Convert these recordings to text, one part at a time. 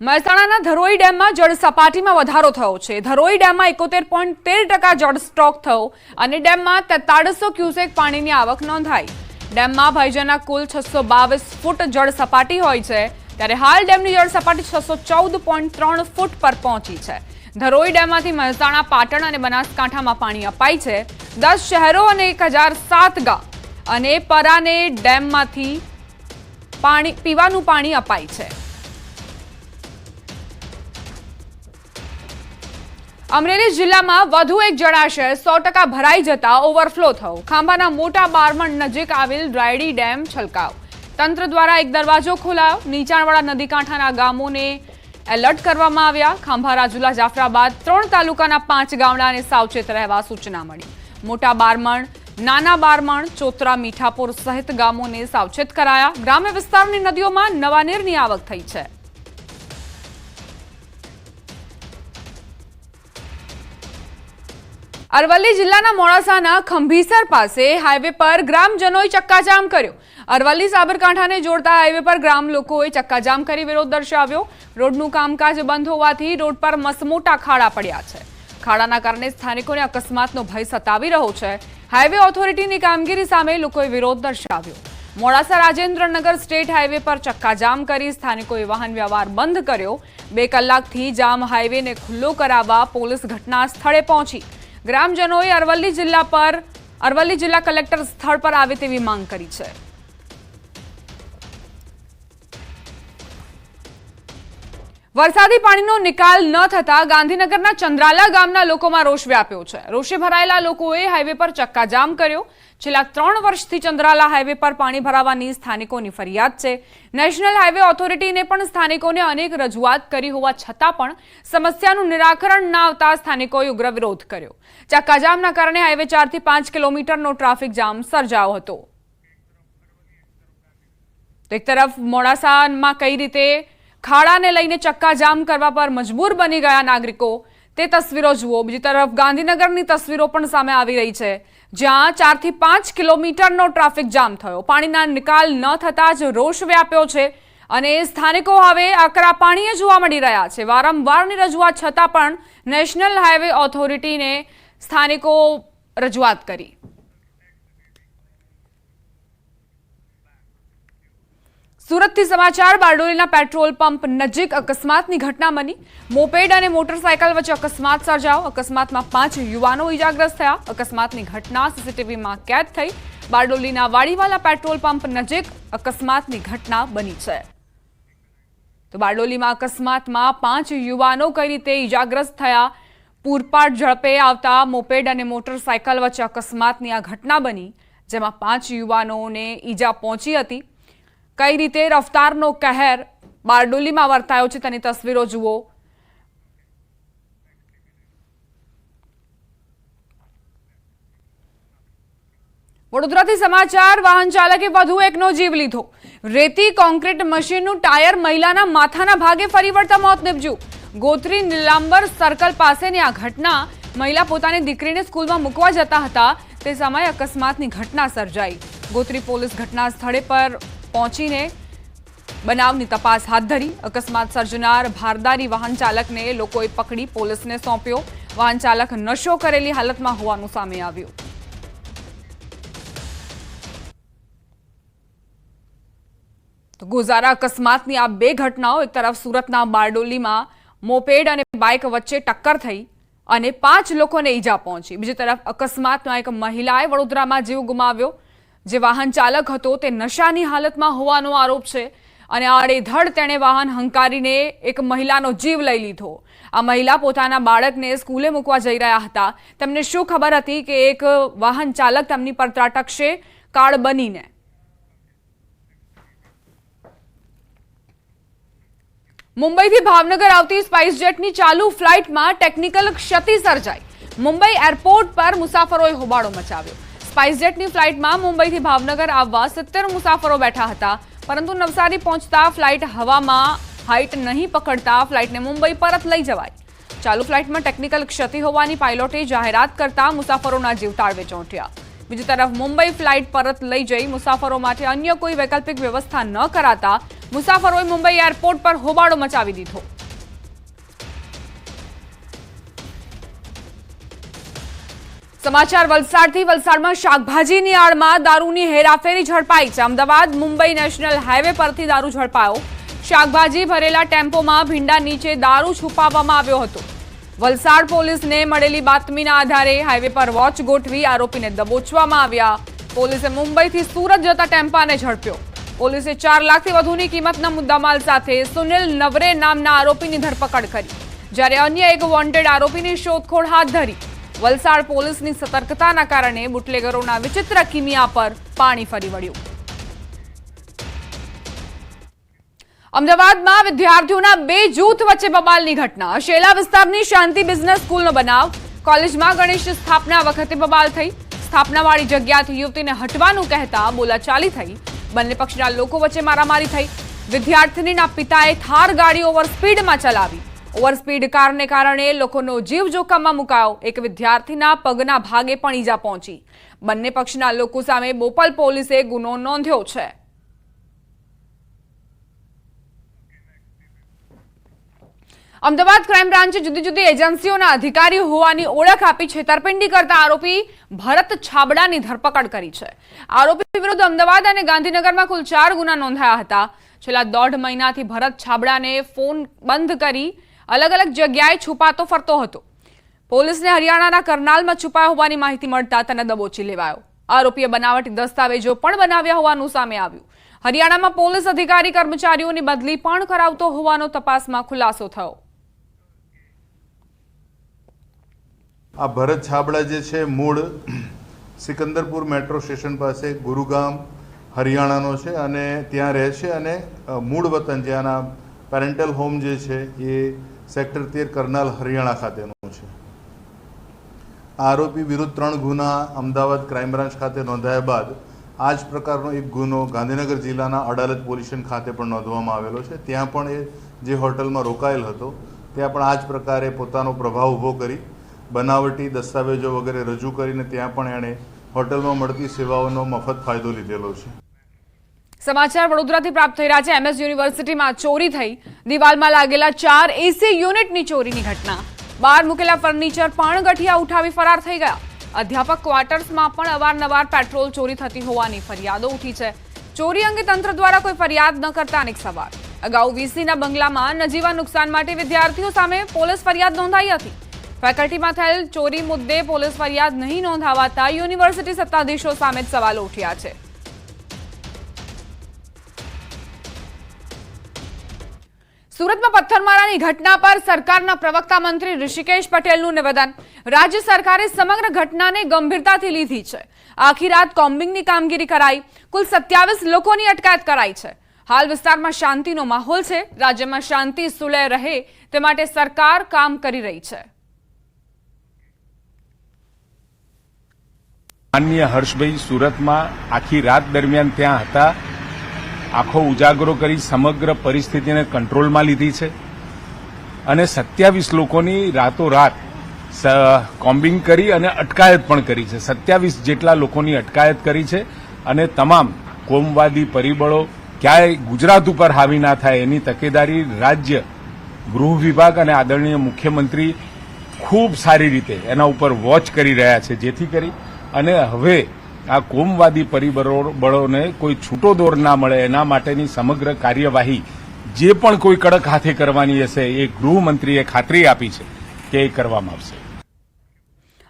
મહેસાણાના ધરોઈ ડેમમાં જળ સપાટીમાં વધારો થયો છે. ધરોઈ ડેમમાં એકોતેર પોઈન્ટ તેર ટકા જળ સ્ટોક થયો અને ડેમમાં તેતાળીસો ક્યુસેક પાણીની આવક નોંધાઈ. ડેમમાં ભાઈજનના કુલ છસો બાવીસ ફૂટ જળ સપાટી હોય છે, ત્યારે હાલ ડેમની જળ સપાટી છસો ચૌદ પોઈન્ટ ત્રણ ફૂટ પર પહોંચી છે. ધરોઈ ડેમમાંથી મહેસાણા, પાટણ અને બનાસકાંઠામાં પાણી અપાય છે. દસ શહેરો અને એક હજાર સાત ગામ અને પરાને ડેમમાંથી પાણી, પીવાનું પાણી અપાય છે. અમરેલી જિલ્લામાં વધુ એક જળાશય સો ટકા ભરાઈ જતા ઓવરફ્લો થયો. ખાંભાના મોટા બારમણ નજીક આવેલ રાયડી ડેમ છલકાવ. તંત્ર દ્વારા એક દરવાજો ખોલાયો. નીચાણવાળા નદી કાંઠાના ગામોને એલર્ટ કરવામાં આવ્યા. ખાંભા, રાજુલા, જાફરાબાદ ત્રણ તાલુકાના પાંચ ગામડાને સાવચેત રહેવા સૂચના મળી. મોટા બારમણ, નાના બારમણ, ચોતરા, મીઠાપુર સહિત ગામોને સાવચેત કરાયા. ગ્રામ્ય વિસ્તારની નદીઓમાં નવા નીરની આવક થઈ છે. અરવલ્લી જિલ્લાના મોડાસાના ખંભીસર પાસે હાઈવે પર ગ્રામજનોએ ચક્કાજામ કર્યો. અરવલ્લી સાબરકાંઠાને જોડતા હાઈવે પર ગ્રામ લોકોએ ચક્કાજામ કરી વિરોધ દર્શાવ્યો. રોડનું કામકાજ બંધ હોવાથી રોડ પર મસમોટા ખાડા પડ્યા છે. ખાડાના કારણે સ્થાનિકોને અકસ્માતનો ભય સતાવી રહ્યો છે. હાઈવે ઓથોરિટીની કામગીરી સામે લોકોએ વિરોધ દર્શાવ્યો. મોડાસા રાજેન્દ્રનગર સ્ટેટ હાઈવે પર ચક્કાજામ કરી સ્થાનિકોએ વાહન વ્યવહાર બંધ કર્યો. બે કલાકથી જામ હાઈવેને ખુલ્લો કરાવવા પોલીસ ઘટના સ્થળે પહોંચી. ગ્રામજનોએ અરવલ્લી જિલ્લા પર અરવલ્લી જિલ્લા કલેક્ટર સ્થળ પર આવે તેવી માંગ કરી છે. વરસાદી પાણીનો નિકાલ ન થતા ગાંધીનગરના ચંદ્રાલા ગામના લોકોમાં રોષ વ્યાપ્યો છે. રોષે ભરાયેલા લોકોએ હાઈવે પર ચક્કાજામ કર્યો. છેલ્લા ત્રણ વર્ષથી ચંદ્રાલા હાઈવે પર પાણી ભરાવાની સ્થાનિકોની ફરિયાદ છે. નેશનલ હાઈવે ઓથોરિટીને પણ સ્થાનિકોને અનેક રજૂઆત કરી હોવા છતાં પણ સમસ્યાનું નિરાકરણ ના આવતા સ્થાનિકોએ ઉગ્ર વિરોધ કર્યો. ચક્કાજામના કારણે હાઈવે ચારથી પાંચ કિલોમીટરનો ટ્રાફિક જામ સર્જાયો હતો. એક તરફ મોડાસામાં કઈ રીતે ખાડાને લઈને ચક્કાજામ કરવા પર મજબૂર બની ગયા નાગરિકો. તે તસવીરો જુઓ. બીજી તરફ ગાંધીનગરની તસવીરો પણ સામે આવી રહી છે, જ્યાં ચારથી પાંચ કિલોમીટરનો ટ્રાફિક જામ થયો. પાણીના નિકાલ ન થતાં જ રોષ વ્યાપ્યો છે અને સ્થાનિકો હવે આકરા પાણીએ જોવા મળી રહ્યા છે. વારંવારની રજૂઆત છતાં પણ નેશનલ હાઈવે ઓથોરિટીને સ્થાનિકો રજૂઆત કરી. સુરતથી સમાચાર, બારડોલીના પેટ્રોલ પંપ નજીક અકસ્માતની ઘટના બની. મોપેડ અને મોટરસાયકલ વચ્ચે અકસ્માત સર્જાયો. અકસ્માતમાં પાંચ યુવાનો ઇજાગ્રસ્ત થયા. અકસ્માતની ઘટના સીસીટીવીમાં કેદ થઈ. બારડોલીના વાડીવાલા પેટ્રોલ પંપ નજીક અકસ્માતની ઘટના બની છે. તો બારડોલીમાં અકસ્માતમાં પાંચ યુવાનો કઈ રીતે ઇજાગ્રસ્ત થયા? પૂરપાટ ઝડપે આવતા મોપેડ અને મોટરસાયકલ વચ્ચે અકસ્માતની આ ઘટના બની, જેમાં પાંચ યુવાનોને ઈજા પહોંચી હતી. કઈ રીતે રફતારનો કહેર બારડોલીમાં વર્તાયો છે તેની તસવીરો જુઓ. વડોદરાથી સમાચાર, વાહન ચાલકે વધુ એકનો જીવ લીધો. રેતી કોન્ક્રીટ મશીનનું ટાયર મહિલાના માથાના ભાગે ફરી વળતા મોત નીપજ્યું. ગોત્રી નીલાંબર સર્કલ પાસેની આ ઘટના મહિલા પોતાની દીકરીને સ્કૂલમાં મૂકવા જતા હતા. તે સમયે અકસ્માતની ઘટના સર્જાઈ. ગોત્રી પોલીસ ઘટના સ્થળે પર પહોંચીને બનાવની તપાસ હાથ ધરી. અકસ્માત સર્જનાર ભારદારી વાહન ચાલકને લોકોએ પકડી પોલીસને સોંપ્યો. વાહન ચાલક નશો કરેલી હાલતમાં હોવાનું સામે આવ્યું. તો ગોઝારા અકસ્માતની આ બે ઘટનાઓ એક તરફ સુરતના બારડોલીમાં મોપેડ અને બાઇક વચ્ચે ટક્કર થઈ અને પાંચ લોકોને ઈજા પહોંચી. બીજી તરફ અકસ્માતમાં એક મહિલાએ વડોદરામાં જીવ ગુમાવ્યો. જે વાહન ચાલક હતો તે નશાની હાલતમાં હોવાનો આરોપ છે અને આડેધડ તેણે વાહન હંકારીને એક મહિલાનો જીવ લઈ લીધો. આ મહિલા પોતાના બાળકને સ્કૂલે મૂકવા જઈ રહ્યા હતા. તેમને શું ખબર હતી કે એક વાહન ચાલક તેમની પર ત્રાટકશે? કાળ બનીને. મુંબઈથી ભાવનગર આવતી સ્પાઇસ જેટની ચાલુ ફ્લાઇટમાં ટેકનિકલ ક્ષતિ સર્જાઈ. મુંબઈ એરપોર્ટ પર મુસાફરોએ હોબાળો મચાવ્યો. સ્પાઇસ જેટની ફ્લાઇટમાં મુંબઈથી ભાવનગર આવવા સત્તર મુસાફરો બેઠા હતા. પરંતુ નવસારી પહોંચતા ફ્લાઇટ હવામાં હાઇટ નહીં પકડતા ફ્લાઇટને મુંબઈ પરત લઈ જવાય. ચાલુ ફ્લાઇટમાં ટેકનિકલ ક્ષતિ હોવાની પાયલોટે જાહેરાત કરતા મુસાફરોના જીવ તાળવે બીજી તરફ મુંબઈ ફ્લાઇટ પરત લઈ જઈ મુસાફરો માટે અન્ય કોઈ વૈકલ્પિક વ્યવસ્થા ન કરાતા મુસાફરોએ મુંબઈ એરપોર્ટ પર હોબાળો મચાવી દીધો. સમાચાર વલસાડથી. વલસાડમાં શાકભાજીની આડમાં દારૂની હેરાફેરી ઝડપાઈ છે. અમદાવાદ મુંબઈ નેશનલ હાઈવે પરથી દારૂ ઝડપાયો. શાકભાજી ભરેલા ટેમ્પોમાં ભીંડા નીચે દારૂ છુપાવવામાં આવ્યો હતો. વલસાડ પોલીસને મળેલી બાતમીના આધારે હાઈવે પર વોચ ગોઠવી આરોપીને દબોચવામાં આવ્યા. પોલીસે મુંબઈથી સુરત જતા ટેમ્પાને ઝડપ્યો. પોલીસે ચાર લાખથી વધુની કિંમતના મુદ્દામાલ સાથે સુનિલ નવરે નામના આરોપીની ધરપકડ કરી. જ્યારે અન્ય એક વોન્ટેડ આરોપીની શોધખોળ હાથ ધરી. વલસાડ પોલીસની સતર્કતાના કારણે બુટલેગરોના વિચિત્ર કિમિયા પર પાણી ફરી વળ્યું. અમદાવાદમાં વિદ્યાર્થીઓના બે જૂથ વચ્ચે બબાલની ઘટના. શેલા વિસ્તારની શાંતિ બિઝનેસ સ્કૂલનો બનાવ. કોલેજમાં ગણેશ સ્થાપના વખતે બબાલ થઈ. સ્થાપનાવાળી જગ્યાથી યુવતીને હટવાનું કહેતા બોલાચાલી થઈ. બંને પક્ષના લોકો વચ્ચે મારામારી થઈ. વિદ્યાર્થીનીના પિતાએ થાર ગાડી ઓવર સ્પીડમાં ચલાવી. ઓવરસ્પીડ કારને કારણે લોકોનો જીવ જોખમમાં મુકાયો. એક વિદ્યાર્થીના પગના ભાગે પણ ઈજા પહોંચી. બંને પક્ષના લોકો સામે બોપલ પોલીસે ગુનો નોંધ્યો છે. અમદાવાદ ક્રાઇમ બ્રાન્ચે જુદી જુદી એજન્સીઓના અધિકારી હોવાની ઓળખ આપી છેતરપિંડી કરતા આરોપી ભરત છાબડાની ધરપકડ કરી છે. આરોપી વિરુદ્ધ અમદાવાદ અને ગાંધીનગરમાં કુલ ચાર ગુના નોંધાયા હતા. છેલ્લા દોઢ મહિનાથી ભરત છાબડાને ફોન બંધ કરી અલગ અલગ જગ્યાએ છુપાતો ફરતો હતો. પોલીસને હરિયાણાના કરનાલમાં છુપાયો હોવાની માહિતી મળતા તેને દબોચી લેવાયો. આરોપીએ બનાવટી દસ્તાવેજો પણ બનાવ્યા હોવાનું સામે આવ્યું. હરિયાણામાં પોલીસ અધિકારી કર્મચારીઓની બદલી પણ કરાવતો હોવાનો તપાસમાં ખુલાસો થયો. આ ભરત છાબડા જે છે, મૂળ સિકંદરપુર મેટ્રો સ્ટેશન પાસે, ગુરુગામ, હરિયાણાનો છે અને ત્યાં રહે છે અને મૂળ વતન જે આના પેરેન્ટલ હોમ જે છે, એ સેક્ટર તેર કરનાલ હરિયાણા ખાતેનું છે. આરોપી વિરુદ્ધ ત્રણ ગુના અમદાવાદ ક્રાઇમ બ્રાન્ચ ખાતે નોંધાયા બાદ આ જ પ્રકારનો એક ગુનો ગાંધીનગર જિલ્લાના અડાલત પોલીસ ખાતે પણ નોંધવામાં આવેલો છે. ત્યાં પણ એ જે હોટલમાં રોકાયેલ હતો, ત્યાં પણ આ જ પ્રકારે પોતાનો પ્રભાવ ઊભો કરી બનાવટી દસ્તાવેજો વગેરે રજૂ કરીને ત્યાં પણ એણે હોટલમાં મળતી સેવાઓનો મફત ફાયદો લીધેલો છે. સમાચાર વડોદરાથી પ્રાપ્ત થઈ રહ્યા છે. એમએસ યુનિવર્સિટીમાં ચોરી થઈ. દિવાલમાં લાગેલા ચાર એસી યુનિટની ચોરીની ઘટના. બહાર મૂકેલા ફર્નિચર પણ ગઠિયા ઉઠાવી ફરાર થઈ ગયા. અધ્યાપક ક્વાર્ટર્સમાં પણ અવારનવાર પેટ્રોલ ચોરી થતી હોવાની ફરિયાદો ઉઠી છે. ચોરી અંગે તંત્ર દ્વારા કોઈ ફરિયાદ ન કરતા અનેક સવાલ. અગાઉ વીસીના બંગલામાં નજીવા નુકસાન માટે વિદ્યાર્થીઓ સામે પોલીસ ફરિયાદ નોંધાઈ હતી. ફેકલ્ટીમાં થયેલ ચોરી મુદ્દે પોલીસ ફરિયાદ નહીં નોંધાવાતા યુનિવર્સિટી સત્તાધીશો સામે સવાલો ઉઠ્યા છે. સુરતમાં પથ્થરમારાની ઘટના પર સરકારના પ્રવક્તા મંત્રી ઋષિકેશ પટેલનું નિવેદન. રાજ્ય સરકારે સમગ્ર ઘટનાને ગંભીરતાથી લીધી છે. આખી રાત કોમ્બિંગની કામગીરી કરાઈ. કુલ સત્યાવીસ લોકોની અટકાયત કરાઈ છે. હાલ વિસ્તારમાં શાંતિનો માહોલ છે. રાજ્યમાં શાંતિ સુલય રહે તે માટે સરકાર કામ કરી રહી છે. માનનીય હર્ષભાઈ, સુરતમાં આખી રાત દરમિયાન ત્યાં હતા. આખો ઉજાગરો કરી સમગ્ર પરિસ્થિતિને કંટ્રોલમાં લીધી છે. અને સત્યાવીસ લોકોની રાતોરાત કોમ્બિંગ કરી અને અટકાયત પણ કરી છે. સત્યાવીસ જેટલા લોકોની અટકાયત કરી છે અને તમામ કોમવાદી પરિબળો ક્યાંય ગુજરાત ઉપર હાવી ના થાય એની તકેદારી રાજ્ય, ગૃહ વિભાગ અને આદરણીય મુખ્યમંત્રી ખૂબ સારી રીતે એના ઉપર વોચ કરી રહ્યા છે જેથી કરી અને હવે આ કોમવાદી પરિબળો બળોને કોઈ છૂટો દોર ના મળે, એના માટેની સમગ્ર કાર્યવાહી જે પણ કોઈ કડક હાથે કરવાની હશે, એ ગૃહમંત્રીએ ખાતરી આપી છે કે એ કરવામાં આવશે.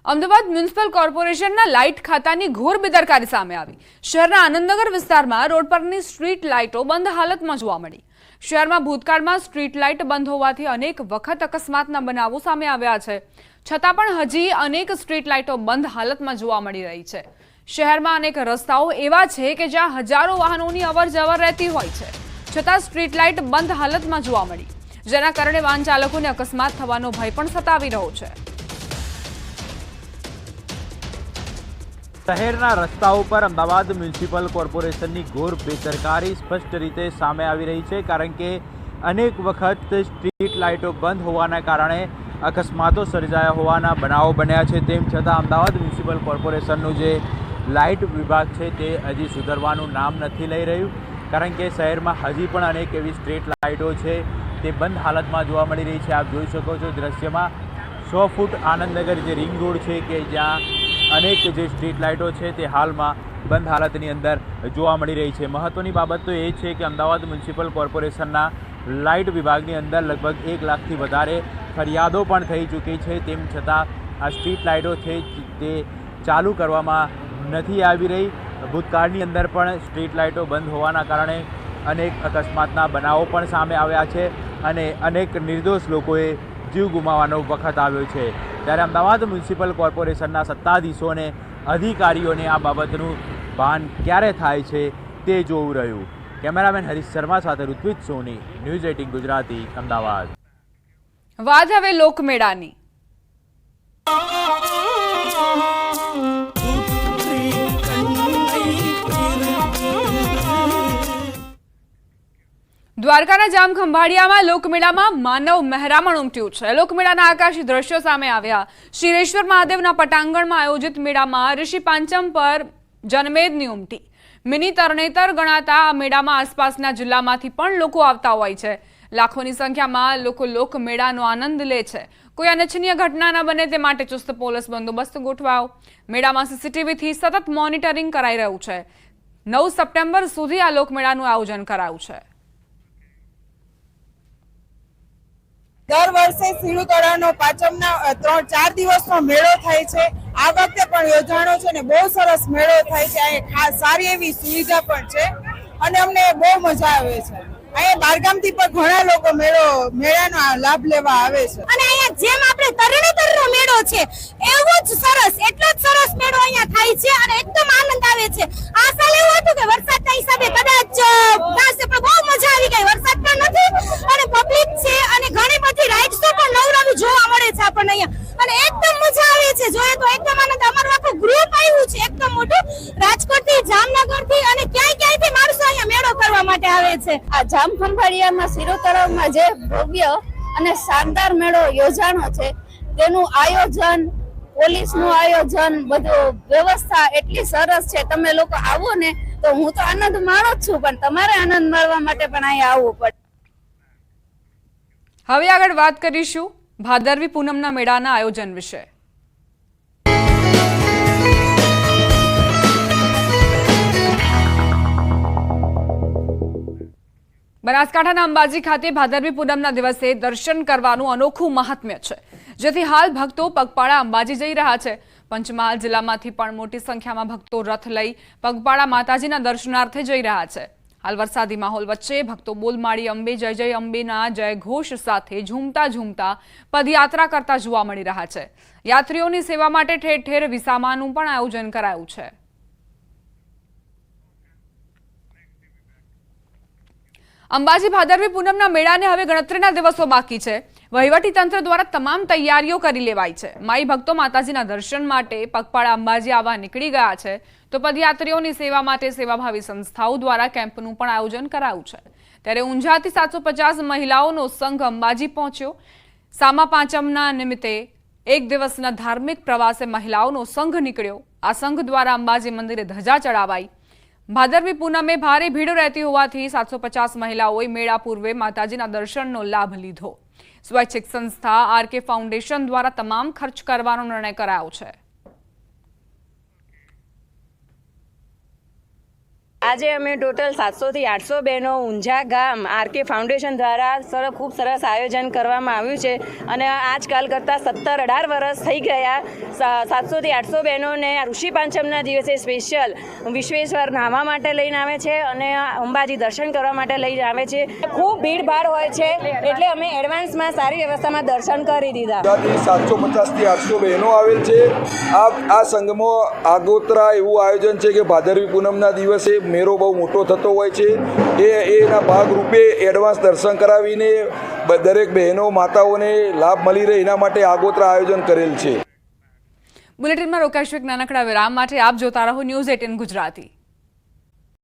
અમદાવાદ મ્યુનિસિપલ કોર્પોરેશનના લાઇટ ખાતાની ઘોર બેદરકારી સામે આવી. શહેરના આનંદનગર વિસ્તારમાં રોડ પરની સ્ટ્રીટ લાઇટો બંધ હાલતમાં જોવા મળી. શહેરમાં ભૂતકાળમાં સ્ટ્રીટ લાઇટ બંધ હોવાથી અનેક વખત અકસ્માતના બનાવો સામે આવ્યા છે. છતાં પણ હજી અનેક સ્ટ્રીટ લાઇટો બંધ હાલતમાં જોવા મળી રહી છે. શહેરમાં અનેક રસ્તાઓ એવા છે કે જ્યાં હજારો વાહનોની અવર જવર રહેતી હોય છે. છતાં સ્ટ્રીટ લાઇટ બંધ હાલતમાં જોવા મળી. જેના કારણે વાહન ચાલકોને અકસ્માત થવાનો ભય પણ સતાવી રહ્યો છે. શહેરના રસ્તાઓ પર અમદાવાદ મ્યુનિસિપલ કોર્પોરેશનની ઘોર બેદરકારી સ્પષ્ટ રીતે સામે આવી રહી છે, કારણ કે અનેક વખત સ્ટ્રીટ લાઇટો બંધ હોવાના કારણે અકસ્માતો સર્જાયા હોવાના બનાવો બન્યા છે. તેમ છતાં અમદાવાદ મ્યુનિસિપલ કોર્પોરેશનનું જે લાઇટ વિભાગ છે તે હજી સુધરવાનું નામ નથી લઈ રહ્યું, કારણ કે શહેરમાં હજી પણ અનેક એવી સ્ટ્રીટ લાઇટો છે, તે બંધ હાલતમાં જોવા મળી રહી છે. આપ જોઈ શકો છો દ્રશ્યમાં સો ફૂટ આનંદનગર જે રિંગ રોડ છે કે જ્યાં અનેક જે સ્ટ્રીટ લાઇટો છે તે હાલમાં બંધ હાલતની અંદર જોવા મળી રહી છે. મહત્ત્વની બાબત તો એ છે કે અમદાવાદ મ્યુનિસિપલ કોર્પોરેશનના લાઇટ વિભાગની અંદર લગભગ એક લાખથી વધારે ફરિયાદો પણ થઈ ચૂકી છે. તેમ છતાં આ સ્ટ્રીટ લાઇટો છે તે ચાલુ કરવામાં નથી આવી રહી. ભૂતકાળની અંદર પણ સ્ટ્રીટ લાઇટો બંધ હોવાના કારણે અનેક અકસ્માતના બનાવો પણ સામે આવ્યા છે અને અનેક નિર્દોષ લોકોએ જીવ ગુમાવવાનો વખત આવ્યો છે. ત્યારે અમદાવાદ મ્યુનિસિપલ કોર્પોરેશનના સત્તાધીશોને અધિકારીઓને આ બાબતનું ભાન ક્યારે થાય છે તે જોવું રહ્યું. કેમેરામેન હરીશ શર્મા સાથે ઋત્વિજ સોની, ન્યૂઝ એટીન ગુજરાતી, અમદાવાદ. વાત હવે લોકમેળાની. દ્વારકાના જામ ખંભાળિયામાં લોકમેળામાં માનવ મહેરામણ ઉમટ્યું છે. લોકમેળાના આકાશી દ્રશ્યો સામે આવ્યા. શ્રીરેશ્વર મહાદેવના પટાંગણમાં આયોજિત મેળામાં ઋષિ પાંચમ પર જનમેદની ઉમટી. મિની તરણેતર ગણાતા આ મેળામાં આસપાસના જિલ્લામાંથી પણ લોકો આવતા હોય છે. લાખોની સંખ્યામાં લોકો લોકમેળાનો આનંદ લે છે. કોઈ અનિચ્છનીય ઘટના ન બને તે માટે ચુસ્ત પોલીસ બંદોબસ્ત ગોઠવાયો. મેળામાં સીસીટીવીથી સતત મોનિટરિંગ કરાઈ રહ્યું છે. નવ સપ્ટેમ્બર સુધી આ લોકમેળાનું આયોજન કરાયું છે. દર વર્ષે સિંધુ તળાવનો પાંચમના ત્રણ, ચાર દિવસનો મેળો થાય છે. આ વખતે પણ યોજાણો છે ને બહુ સરસ મેળો થાય છે. અહીંયા ખાસ સારી એવી સુવિધા પણ છે. અને અમને બહુ મજા આવે છે. અહીંયા બારગામથી પણ ઘણા લોકો મેળો, મેળાનો લાભ લેવા આવે છે. અને અહીંયા જેમ આપણે તરણેતરનો મેળો છે, એવો જ સરસ, એટલો જ સરસ મેળો અહીંયા થાય છે અને એકદમ આનંદ આવે છે. આ સાલ એવું હતું કે વરસાદના હિસાબે કદાચ અ, થશે પણ બહુ મજા આવી ગઈ વરસાદ પણ નથી અને પબ્લિક છે અને ઘણી બધી રાઇડ્સો પણ નવનવી જોવા મળે છે આપણને અહીંયા અને એકદમ મજા આવે છે જોઈએ તો એકદમ આનંદ અમારું આખું ગ્રુપ આવ્યું છે એકદમ મોટું રાજકોટથી જામનગરથી અને ક્યાંય ક્યાંયથી માણસો અહીંયા મેળો કરવા માટે આવે છે આ જામ ફંફાળિયામાં સિરો તળાવમાં જે ભવ્ય અને શાનદાર મેળો યોજાણો છે, તેનું આયોજન, પોલીસનું આયોજન, બધું વ્યવસ્થા એટલી સરસ છે. તમે લોકો આવો ને તો હું તો આનંદ માણો જ છું, પણ તમારે આનંદ માણવા માટે પણ અહીંયા આવવું પડે. હવે આગળ વાત કરીશું ભાદરવી પૂનમના મેળાના આયોજન વિશે. બનાસકાંઠાના અંબાજી ખાતે ભાદરવી પૂનમના દિવસે દર્શન કરવાનું અનોખું મહાત્મ્ય છે. જેથી હાલ ભક્તો પગપાળા અંબાજી જઈ રહ્યા છે. પંચમહાલ જિલ્લામાંથી પણ મોટી સંખ્યામાં ભક્તો રથ લઈ પગપાળા માતાજીના દર્શનાર્થે જઈ રહ્યા છે. હાલ વરસાદી માહોલ વચ્ચે ભક્તો બોલમાળી, અંબે જય જય અંબેના જય ઘોષ સાથે ઝૂમતા ઝૂમતા પદયાત્રા કરતા જોવા મળી રહ્યા છે. યાત્રીઓની સેવા માટે ઠેર ઠેર વિસામાનું પણ આયોજન કરાયું છે. અંબાજી ભાદરવી પૂનમના મેળાને હવે ગણતરીના દિવસો બાકી છે. વહીવટી તંત્ર દ્વારા તમામ તૈયારીઓ કરી લેવાઈ છે. માઈ ભક્તો માતાજીના દર્શન માટે પગપાળા અંબાજી આવવા નીકળી ગયા છે. તો પદયાત્રીઓની સેવા માટે સેવાભાવી સંસ્થાઓ દ્વારા કેમ્પનું પણ આયોજન કરાયું છે. ત્યારે ઊંઝાથી સાતસો મહિલાઓનો સંઘ અંબાજી પહોંચ્યો. સામા પાંચમના નિમિત્તે એક દિવસના ધાર્મિક પ્રવાસે મહિલાઓનો સંઘ નીકળ્યો. આ સંઘ દ્વારા અંબાજી મંદિરે ધજા ચડાવાઈ. ભાદરવી પૂનમે ભારે ભીડ રહેતી હોવાથી સાતસો પચાસ મહિલાઓએ મેળા પૂર્વે માતાજીના દર્શનનો લાભ લીધો. સ્વૈચ્છિક સંસ્થા આરકે ફાઉન્ડેશન દ્વારા તમામ ખર્ચ કરવાનો નિર્ણય કરાયો છે. આજે અમે ટોટલ સાતસોથી આઠસો બહેનો ઊંઝા ગામ આરકે ફાઉન્ડેશન દ્વારા સર, ખૂબ સરસ આયોજન કરવામાં આવ્યું છે અને આજકાલ કરતાં સત્તર અઢાર વર્ષ થઈ ગયા. સાતસોથી આઠસો બહેનોને ઋષિ પાંચમના દિવસે સ્પેશિયલ વિશ્વેશ્વર નાહવા માટે લઈને આવે છે અને અંબાજી દર્શન કરવા માટે લઈને આવે છે. ખૂબ ભીડભાડ હોય છે એટલે અમે એડવાન્સમાં સારી વ્યવસ્થામાં દર્શન કરી દીધા. સાતસો પચાસથી આઠસો બહેનો આવેલ છે. આ આ સંઘમાં આગોતરા એવું આયોજન છે કે ભાદરવી પૂનમના દિવસે મેળો બહુ મોટો થતો હોય છે. એ, એના ભાગરૂપે એડવાન્સ દર્શન કરાવીને દરેક બહેનો માતાઓને લાભ મળી રહે એના માટે આગોતરા આયોજન કરેલ છે. બુલેટિનમાં રોકાશું એક નાનકડા વિરામ માટે. આપ જોતા રહો ન્યૂઝ એટીન ગુજરાતી.